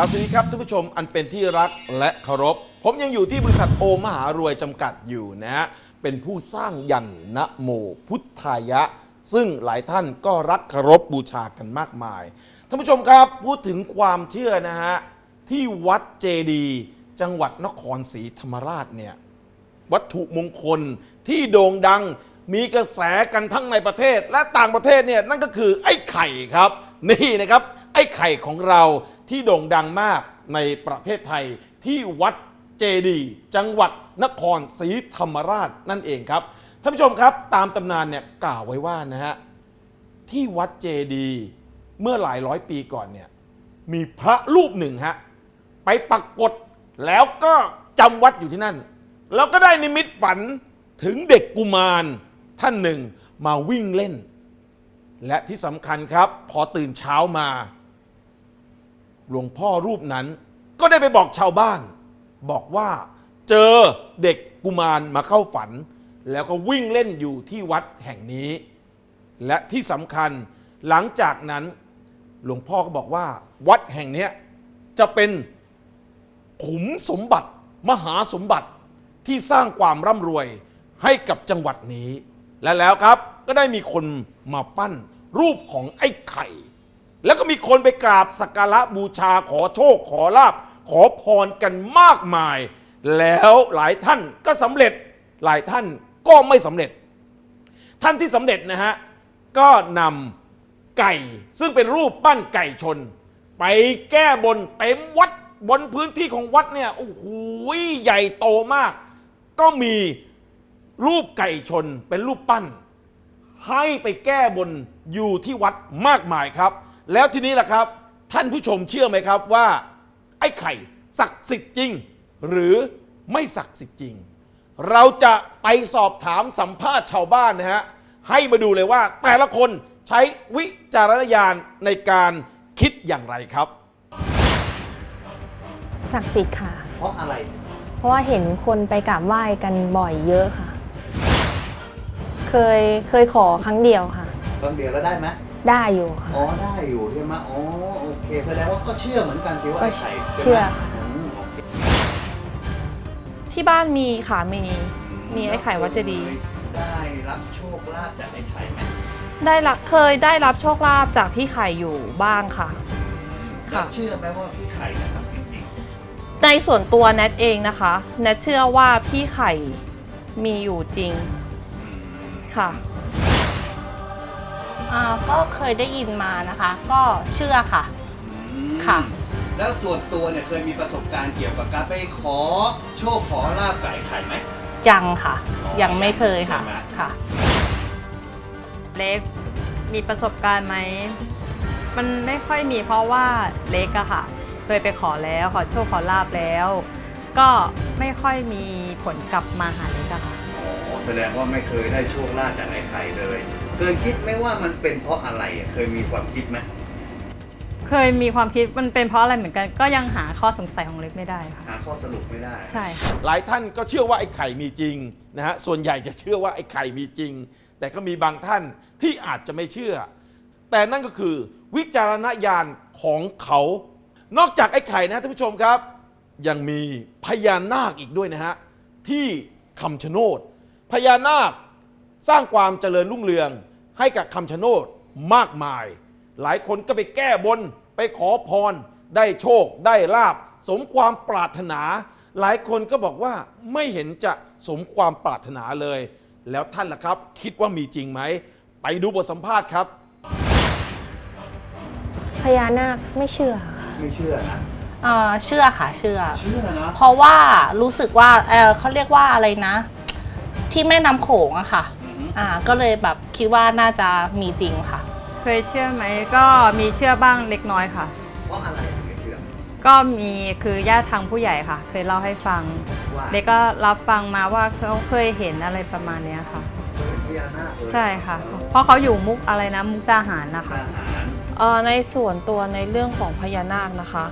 ราบสวัสดีครับท่านผู้ชมอันเป็นที่รักและเคารพ ผมยังอยู่ที่บริษัทโอมหารวยจำกัดอยู่นะฮะเป็นผู้สร้างยันนะโมพุทธายะ ซึ่งหลายท่านก็รักเคารพบูชากันมากมายท่านผู้ชมครับพูดถึงความเชื่อนะฮะที่วัดเจดีจังหวัดนครศรีธรรมราชเนี่ยวัตถุมงคลที่โด่งดังมีกระแสกันทั้งในประเทศและต่างประเทศเนี่ยนั่นก็คือไอ้ไข่ครับ นี่นะครับ อ้ไข่ของเราที่โด่งดังมากในประเทศไทยที่วัดเจดี จังหวัดนครศรีธรรมราชนั่นเองครับท่านผู้ชมครับตามตำนานเนี่ยกล่าวไว้ว่านะฮะที่วัดเจดีเมื่อหลายร้อยปีก่อนเนี่ยมีพระรูปหนึ่งฮะไปปรากฏแล้วก็จำวัดอยู่ที่นั่น แล้วก็ได้นิมิตฝันถึงเด็กกุมารท่านหนึ่งมาวิ่งเล่น และที่สำคัญครับ พอตื่นเช้ามา หลวงพ่อรูปนั้น ก็ได้ไปบอกชาวบ้าน บอกว่าเจอเด็กกุมารมาเข้าฝัน แล้วก็วิ่งเล่นอยู่ที่วัดแห่งนี้ และที่สำคัญหลังจากนั้นหลวงพ่อก็บอกว่า วัดแห่งนี้จะเป็นขุมสมบัติมหาสมบัติที่สร้างความร่ำรวยให้กับจังหวัดนี้ และแล้วครับก็ได้มีคนมาปั้นรูปของไอ้ไข่ แล้วก็มีคนไปกราบสักการะบูชาขอโชคขอลาบขอพรกันมากมาย แล้วหลายท่านก็สำเร็จหลายท่านก็ไม่สำเร็จ ท่านที่สำเร็จนะฮะก็นำไก่ซึ่งเป็นรูปปั้นไก่ชน ไปแก้บนเต็มวัดบนพื้นที่ของวัดเนี่ยโอ้โหใหญ่โตมาก ก็มีรูปไก่ชนเป็นรูปปั้น ให้ไปแก้บนอยู่ที่วัดมากมายครับ แล้วทีนี้ล่ะครับ ท่านผู้ชมเชื่อไหมครับว่า ไอ้ไข่ศักดิ์สิทธิ์จริง หรือไม่ศักดิ์สิทธิ์จริง เราจะไปสอบถามสัมภาษณ์ชาวบ้านนะฮะให้มาดูเลยว่า แต่ละคนใช้วิจารณญาณในการคิดอย่างไรครับ ศักดิ์สิทธิ์ค่ะ เพราะอะไร เพราะว่าเห็นคนไปกราบไหว้กันบ่อยเยอะค่ะ เคยเคยขอครั้งเดียวค่ะบางเดียวแล้วได้ไหม ได้อยู่ค่ะ อ๋อได้อยู่ใช่ไหมอ๋อโอเคแสดงว่าก็เชื่อเหมือนกันสิว่าก็ไอ้ไข่ใไหมเชื่อค่ะมโอเคที่บ้านมีค่ะมี มีไอ้ไข่วัดเจดีย์ ได้รับโชคลาภจากไอ้ไข่ไหมได้รับเคยได้รับโชคลาภจากพี่ไข่อยู่บ้างค่ะ ค่ะ แล้วเชื่อไหมว่าพี่ไข่เนี่ยศักดิ์สิทธิ์จริงในส่วนตัวแนทเองนะคะแนทเชื่อว่าพี่ไข่มีอยู่จริงค่ะ อ่าก็เคยได้ยินมานะคะ ก็เชื่อค่ะ อืมค่ะ แล้วส่วนตัวเนี่ยเคยมีประสบการณ์เกี่ยวกับการไปขอโชคขอลาบไก่ไข่ไหม ยังค่ะยังไม่เคยค่ะใช่ไหม ค่ะ เล็กมีประสบการณ์ไหม มันไม่ค่อยมีเพราะว่าเล็กอะค่ะ เคยไปขอแล้วขอโชคขอลาบแล้ว ก็ไม่ค่อยมีผลกลับมาหาเล็กอะค่ะ อ๋อแสดงว่าไม่เคยได้โชคลาภจากไอ้ไข่เลย เคยคิดไหมว่ามันเป็นเพราะอะไรอะเคยมีความคิดไหมเคยมีความคิดมันเป็นเพราะอะไรเหมือนกัน ก็ยังหาข้อสงสัยของเล็กไม่ได้ค่ะ หาข้อสรุปไม่ได้ ใช่ค่ะ หลายท่านก็เชื่อว่าไอ้ไข่มีจริงนะฮะ ส่วนใหญ่จะเชื่อว่าไอ้ไข่มีจริง แต่ก็มีบางท่านที่อาจจะไม่เชื่อ แต่นั่นก็คือวิจารณญาณของเขา นอกจากไอ้ไข่นะท่านผู้ชมครับ ยังมีพญานาคอีกด้วยนะฮะที่คำชะโนด พญานาคสร้างความเจริญรุ่งเรือง ให้กับคำชะโนดมากมาย หลายคนก็ไปแก้บน ไปขอพร ได้โชค ได้ลาบ สมความปรารถนา หลายคนก็บอกว่าไม่เห็นจะสมความปรารถนาเลย แล้วท่านล่ะครับ คิดว่ามีจริงไหม ไปดูบทสัมภาษณ์ครับ พญานาคไม่เชื่อค่ะไม่เชื่อนะ เอ่อเชื่อค่ะเชื่อ เชื่อนะ เพราะว่ารู้สึกว่าเออเขาเรียกว่าอะไรนะ ที่แม่น้ำโขงอะค่ะ อือฮึอ่าก็เลยแบบคิดว่าน่าจะมีจริงค่ะ เคยเชื่อไหมก็มีเชื่อบ้างเล็กน้อยค่ะ เพราะอะไรถึงไม่เชื่อก็มีคือญาติทางผู้ใหญ่ค่ะ เคยเล่าให้ฟัง ว่าเล็กก็รับฟังมาว่าเขาเคยเห็นอะไรประมาณเนี้ยค่ะเป็นพญานาคเลยใช่ค่ะ เพราะเขาอยู่มุกอะไรนะมุกดาหารนะคะทหารเอ่อในส่วนตัวในเรื่องของพญานาคนะคะ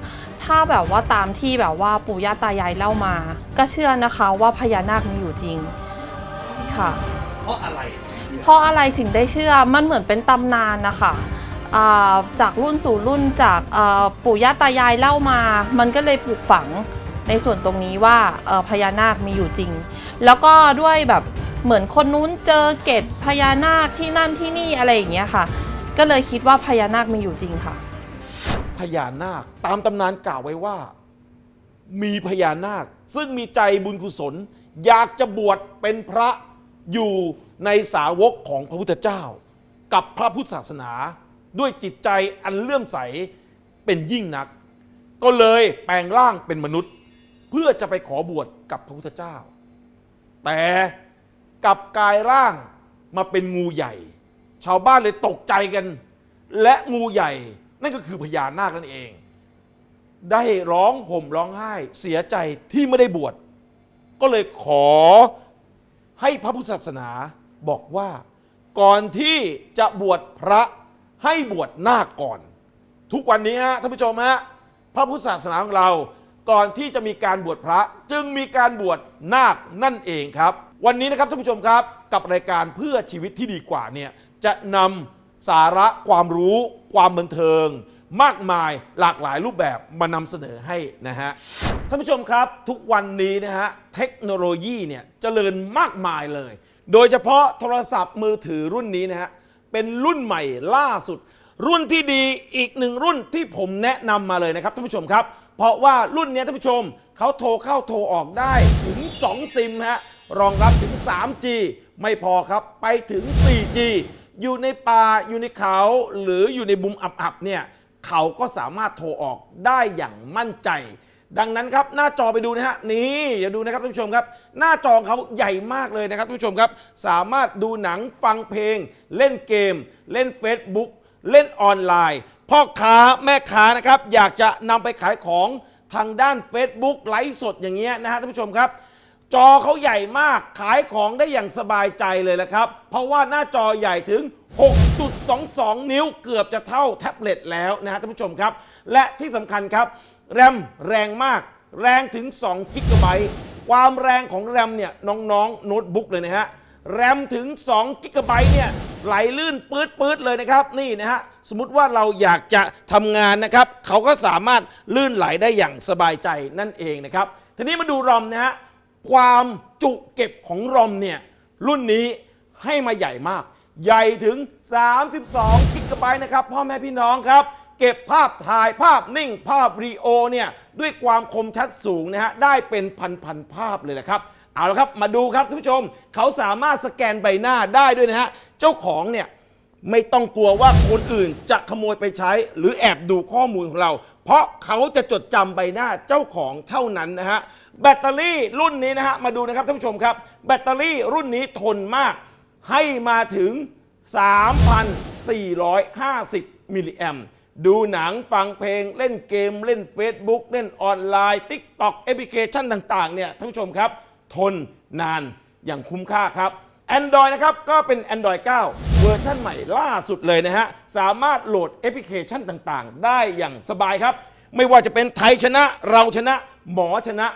ถ้าแบบว่าตามที่แบบว่าปู่ย่าตายายเล่ามา ก็เชื่อนะคะว่าพญานาคมีอยู่จริงค่ะเพ ราะอะไรถึงเชื่อเพราะอะไรถึงได้เชื่อมันเหมือนเป็นตำนานนะคะอ่าจากรุ่นสู่รุ่นจากอ่าปู่ย่าตายายเล่ามา มันก็เลยปลูกฝังในส่วนตรงนี้ว่าเอ่อพญานาคมีอยู่จริง แล้วก็ด้วยแบบเหมือนคนนู้นเจอเกตพญานาคที่นั่นที่นี่อะไรอย่างเงี้ยค่ะ ก็เลยคิดว่าพญานาคมีอยู่จริงค่ะ พญานาคตามตำนานกล่าวไว้ว่า มีพญานาค ซึ่งมีใจบุญกุศล อยากจะบวชเป็นพระ อยู่ในสาวกของพระพุทธเจ้า กับพระพุทธศาสนา ด้วยจิตใจอันเลื่อมใสเป็นยิ่งนัก ก็เลยแปลงร่างเป็นมนุษย์ เพื่อจะไปขอบวชกับพระพุทธเจ้า แต่กับกายร่างมาเป็นงูใหญ่ ชาวบ้านเลยตกใจกัน และงูใหญ่นั่นก็คือพญานาคนั่นเอง ได้ร้องห่มร้องไห้เสียใจที่ไม่ได้บวชก็เลยขอ ให้พระพุทธศาสนาบอกว่า ก่อนที่จะบวชพระให้บวชนาคก่อน ทุกวันนี้ฮะท่านผู้ชมฮะพระพุทธศาสนาของเราก่อนที่จะมีการบวชพระจึงมีการบวชนาคนั่นเองครับ วันนี้นะครับท่านผู้ชมครับ กับรายการเพื่อชีวิตที่ดีกว่าเนี่ยจะนำสาระความรู้ ความบันเทิง มากมายหลากหลายรูปแบบมานำเสนอให้นะฮะท่านผู้ชมครับทุกวันนี้นะฮะเทคโนโลยีเนี่ยเจริญมากมายเลย โดยเฉพาะโทรศัพท์มือถือรุ่นนี้นะฮะเป็นรุ่นใหม่ล่าสุด รุ่นที่ดีอีกหนึ่งรุ่นที่ผมแนะนำมาเลยนะครับท่านผู้ชมครับ เพราะว่ารุ่นเนี้ยท่านผู้ชมเขาโทรเข้าโทรออกได้ถึง 2 ซิมฮะรองรับถึง 3G ไม่พอครับไปถึง 4G อยู่ในป่าอยู่ในเขาหรืออยู่ในมุมอับๆเนี่ย เขาก็สามารถโทรออกได้อย่างมั่นใจ ดังนั้นครับหน้าจอไปดูนะฮะนี่อย่าดูนะครับท่านผู้ชมครับ หน้าจอของเขาใหญ่มากเลยนะครับท่านผู้ชมครับ สามารถดูหนังฟังเพลง เล่นเกม เล่น Facebook เล่นออนไลน์พ่อค้าแม่ค้านะครับอยากจะนำไปขายของทางด้าน Facebook ไลฟ์สดอย่างเงี้ยนะฮะท่านผู้ชมครับ จอเขาใหญ่มากขายของได้อย่างสบายใจเลยละครับ เพราะว่าหน้าจอใหญ่ถึง 6.22 นิ้วเกือบจะเท่าแท็บเล็ตแล้วนะฮะท่านผู้ชมครับ และที่สำคัญครับ แรมแรงมาก แรงถึง2กิกะไบต์ความแรงของแรมเนี่ยน้องๆโน้ตบุ๊กเลยนะฮะแรมถึง2กิกะไบต์เนี่ยไหลลื่นปื๊ดปื๊ดเลยนะครับ นี่นะฮะสมมติว่าเราอยากจะทำงานนะครับเขาก็สามารถลื่นไหลได้อย่างสบายใจนั่นเองนะครับทีนี้มาดูรอมนะฮะ ความจุเก็บของรอมเนี่ย รุ่นนี้ให้มาใหญ่มาก ใหญ่ถึง 32กิกะไบต์นะครับ พ่อแม่พี่น้องครับ เก็บภาพถ่ายภาพนิ่งภาพรีโอเนี่ยด้วยความคมชัดสูงนะฮะได้เป็นพันๆภาพเลยแหละครับเอาละครับมาดูครับท่านผู้ชม เขาสามารถสแกนใบหน้าได้ด้วยนะฮะเจ้าของเนี่ยไม่ต้องกลัวว่าคนอื่นจะขโมยไปใช้ หรือแอบดูข้อมูลของเรา เพราะเขาจะจดจำใบหน้าเจ้าของเท่านั้นนะฮะ แบตเตอรี่รุ่นนี้นะฮะมาดูนะครับท่านผู้ชมครับ แบตเตอรี่รุ่นนี้ทนมาก ให้มาถึง 3,450 มิลลิแอมดูหนังฟังเพลงเล่นเกม เล่น Facebook เล่นออนไลน์ TikTok แอปพลิเคชันต่างๆเนี่ยท่านผู้ชมครับ ทนนานอย่างคุ้มค่าครับ Android นะครับ ก็เป็น Android 9 เวอร์ชันใหม่ล่าสุดเลยนะฮะ สามารถโหลดแอปพลิเคชันต่างๆ ได้อย่างสบายครับ ไม่ว่าจะเป็นไทยชนะเราชนะ หมอชนะ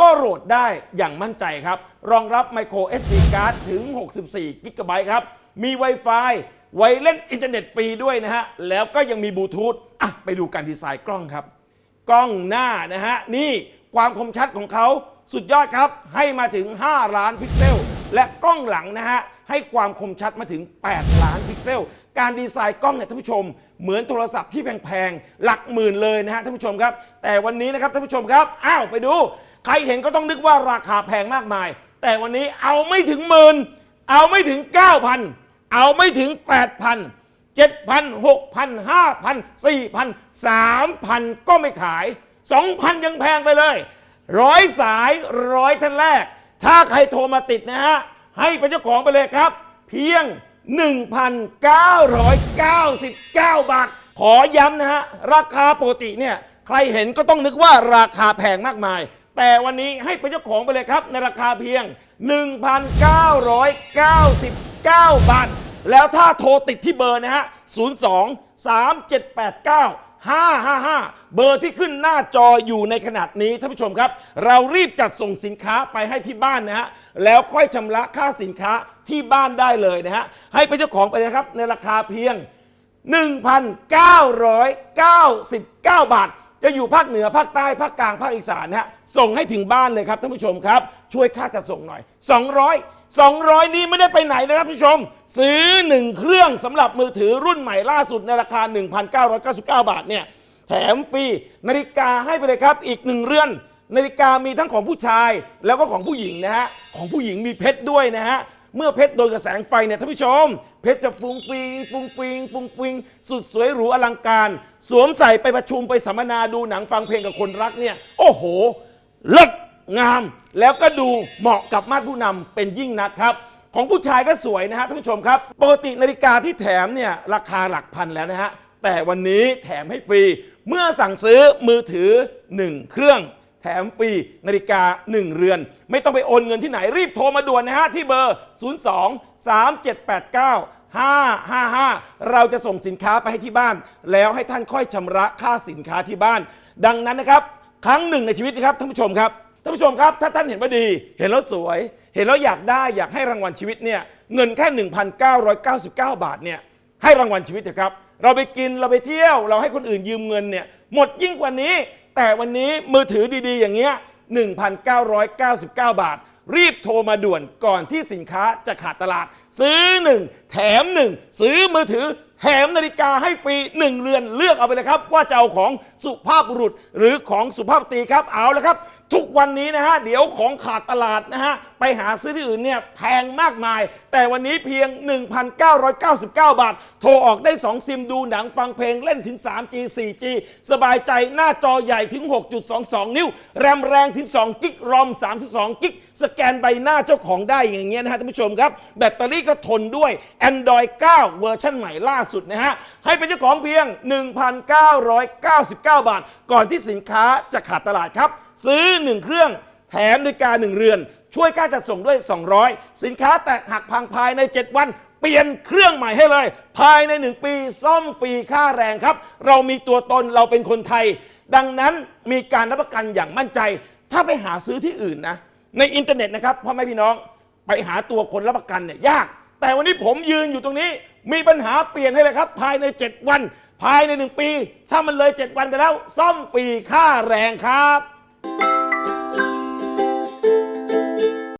ก็โหลดได้อย่างมั่นใจครับ รองรับ micro SD card ถึง 64 g b ครับ มี Wi-Fi ไว้เล่นอินเทอร์เน็ตฟรีด้วยนะฮะ แล้วก็ยังมีบลูทูธอะไปดูการดีไซน์กล้องครับ กล้องหน้านะฮะ นี่ความคมชัดของเขาสุดยอดครับ ให้มาถึง 5 ล้านพิกเซล และกล้องหลังนะฮะ ให้ความคมชัดมาถึง 8 ล้านพิกเซล การดีไซน์กล้องเนี่ยท่านผู้ชม เหมือนโทรศัพท์ที่แพงๆหลักหมื่นเลยนะฮะท่านผู้ชมครับ แต่วันนี้นะครับท่านผู้ชมครับอ้าวไปดู ใครเห็นก็ต้องนึกว่าราคาแพงมากมาย แต่วันนี้เอาไม่ถึงหมื่นเอาไม่ถึง 9,000 เอาไม่ถึง 8,000 7,000 6,000 5,000 4,000 3,000 ก็ไม่ขาย 2,000 ยังแพงไปเลยร้อยสายร้อยท่านแรก ถ้าใครโทรมาติดนะฮะ ให้เป็นเจ้าของไปเลยครับ เพียง 1,999 บาท ขอย้ำนะฮะ ราคาปกติเนี่ย ใครเห็นก็ต้องนึกว่าราคาแพงมากมาย แต่วันนี้ให้เป็นเจ้าของไปเลยครับ ในราคาเพียง 1,999 บาท แล้วถ้าโทรติดที่เบอร์นะฮะ 02 3789 555 เบอร์ที่ขึ้นหน้าจออยู่ในขนาดนี้ท่านผู้ชมครับ เรารีบจัดส่งสินค้าไปให้ที่บ้านนะฮะแล้วค่อยชำระค่าสินค้าที่บ้านได้เลยนะฮะให้เป็นเจ้าของไปนะครับในราคาเพียง 1,999 บาท จะอยู่ภาคเหนือภาคใต้ภาคกลางภาคอีสานนะฮะส่งให้ถึงบ้านเลยครับท่านผู้ชมครับ ช่วยค่าจัดส่งหน่อย 200 200 นี้ไม่ได้ไปไหนนะครับท่านผู้ชม ซื้อ 1 เครื่องสำหรับมือถือรุ่นใหม่ล่าสุดในราคา 1,999 บาทเนี่ยแถมฟรีนาฬิกาให้ไปเลยครับอีกหนึ่งเรือน นาฬิกามีทั้งของผู้ชายแล้วก็ของผู้หญิงนะฮะของผู้หญิงมีเพชรด้วยนะฮะเมื่อเพชรโดนกระแสงไฟเนี่ยท่านผู้ชม เพชรจะฟุงฟิงฟุงฟิงฟุงฟิง สุดสวยหรูอลังการ สวมใส่ไปประชุมไปสัมมนาดูหนังฟังเพลงกับคนรักเนี่ย โอ้โหเลิศ งาม แล้วก็ดูเหมาะกับมาตรผู้นำเป็นยิ่งนักครับ ของผู้ชายก็สวยนะฮะท่านผู้ชมครับ ปกตินาฬิกาที่แถมเนี่ยราคาหลักพันแล้วนะฮะ แต่วันนี้แถมให้ฟรี เมื่อสั่งซื้อมือถือ 1 เครื่อง แถมฟรีนาฬิกา 1 เรือน ไม่ต้องไปโอนเงินที่ไหนรีบโทรมาด่วนนะฮะ ที่เบอร์ 02 3789 555 เราจะส่งสินค้าไปให้ที่บ้าน แล้วให้ท่านค่อยชำระค่าสินค้าที่บ้าน ดังนั้นนะครับ ครั้งหนึ่งในชีวิตนะครับท่านผู้ชมครับ ท่านผู้ชมครับถ้าท่านเห็นว่าดี เห็นแล้วสวย เห็นแล้วอยากได้อยากให้รางวัลชีวิตเนี่ยเงินแค่ 1,999 บาทเนี่ยให้รางวัลชีวิตเถอะครับ เราไปกินเราไปเที่ยว เราให้คนอื่นยืมเงินเนี่ยหมดยิ่งกว่านี้ แต่วันนี้มือถือดีๆ อย่างเงี้ย1,999 บาท รีบโทรมาด่วนก่อนที่สินค้าจะขาดตลาดซื้อ 1 แถม1ซื้อมือถือแถมนาฬิกาให้ฟรี1เรือนเลือกเอาไปเลยครับ ว่าจะเอาของสุภาพบุรุษหรือของสุภาพสตรีครับเอาแล้วครับ ทุกวันนี้นะฮะเดี๋ยวของขาดตลาดนะฮะไปหาซื้อที่อื่นเนี่ยแพงมากมาย แต่วันนี้เพียง 1,999 บาท โทรออกได้ 2 ซิมดูหนังฟังเพลงเล่นถึง 3G 4G สบายใจหน้าจอใหญ่ถึง 6.22 นิ้ว แรมแรงถึง 2 กิกรอม 32 กิกสแกนใบหน้าเจ้าของได้อย่างเงี้ยนะฮะท่านผู้ชมครับ แบตเตอรี่ก็ทนด้วย Android 9 เวอร์ชันใหม่ล่าสุดนะฮะ ให้เป็นเจ้าของเพียง 1,999 บาท ก่อนที่สินค้าจะขาดตลาดครับ ซื้อ 1 เครื่องแถมนาฬิกา1เรือน ช่วยค่าจัดส่งด้วย 200 สินค้าแตกหักพังภายใน 7 วันเปลี่ยนเครื่องใหม่ให้เลย ภายใน 1 ปีซ่อมฟรีค่าแรงครับ เรามีตัวตนเราเป็นคนไทย ดังนั้นมีการรับประกันอย่างมั่นใจ ถ้าไปหาซื้อที่อื่นนะ ในอินเทอร์เน็ตนะครับพ่อแม่พี่น้องไปหาตัวคนรับประกันเนี่ยยาก แต่วันนี้ผมยืนอยู่ตรงนี้ มีปัญหาเปลี่ยนให้เลยครับ ภายใน 7 วัน ภายใน 1 ปี ถ้ามันเลย 7 วันไปแล้ว ซ่อมฟรีค่าแรงครับ